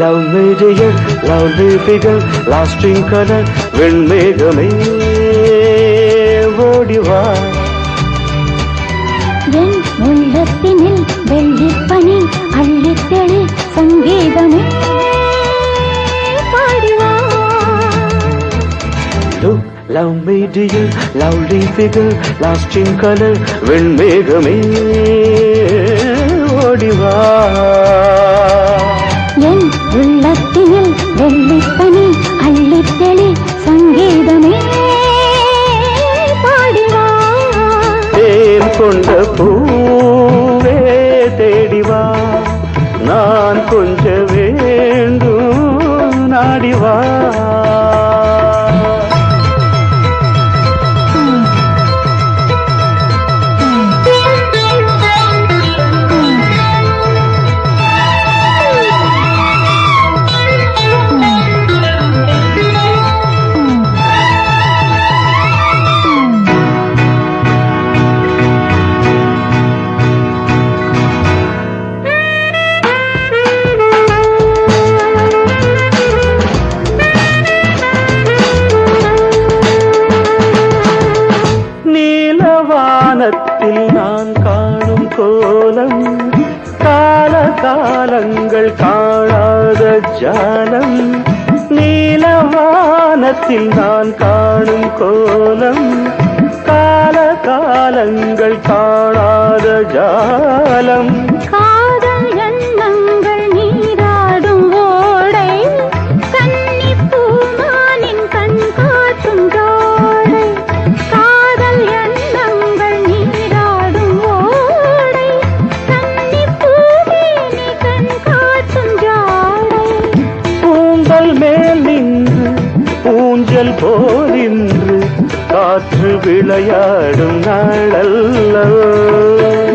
Love மேஜையர் love லிபிகள் lasting colour வெண்மேகமே. ஓடிவா என் உள்ளத்தினில் வெள்ளிப்பனி அள்ளித்தெளி சங்கீதமே. லவ் மேஜையர் லவ் லிபிகள் லாஸ்டிங் கலர் வெண்மேகமே. ஓடிவா என் உள்ளத்தினில் வெள்ளிப்பனி அள்ளித்தெளி சங்கீதமே பாடிவா. தேன் கொண்ட பூவே தேடிவா. நான் கொஞ்ச வேண்டும் நாடிவா. காலத்தில் நான் காணும் கோலம் கால காலங்கள் காணாத ஜானம். நீலவானத்தில் நான் காணும் கோலம் கால காலங்கள் காணாத ஜானம். ஊஞ்சல் போலின்று காற்று விளையாடும் நாளல்லவோ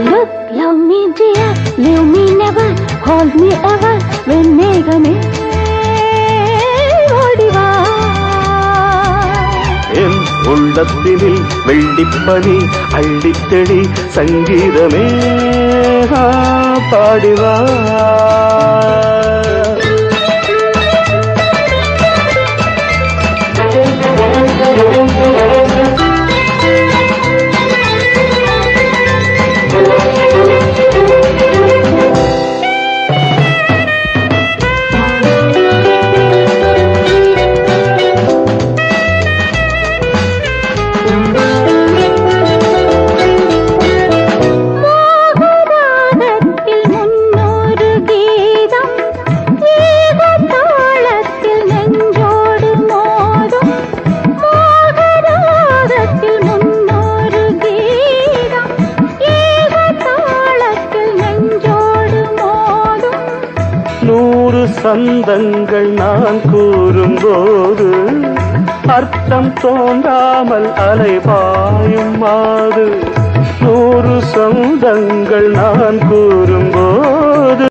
Look, love me dear, leave me never, hold me ever, வெண்மேகமே ஓடிவா. என் உள்ளத்தினில் வெள்ளிப்பனி அள்ளித்தெளி சங்கீதமே பாடிவா. நூறு சந்தங்கள் நான் கூறும்போது அர்த்தம் தோன்றாமல் அலைபாயும் மாது நூறு சந்தங்கள் நான் கூறும்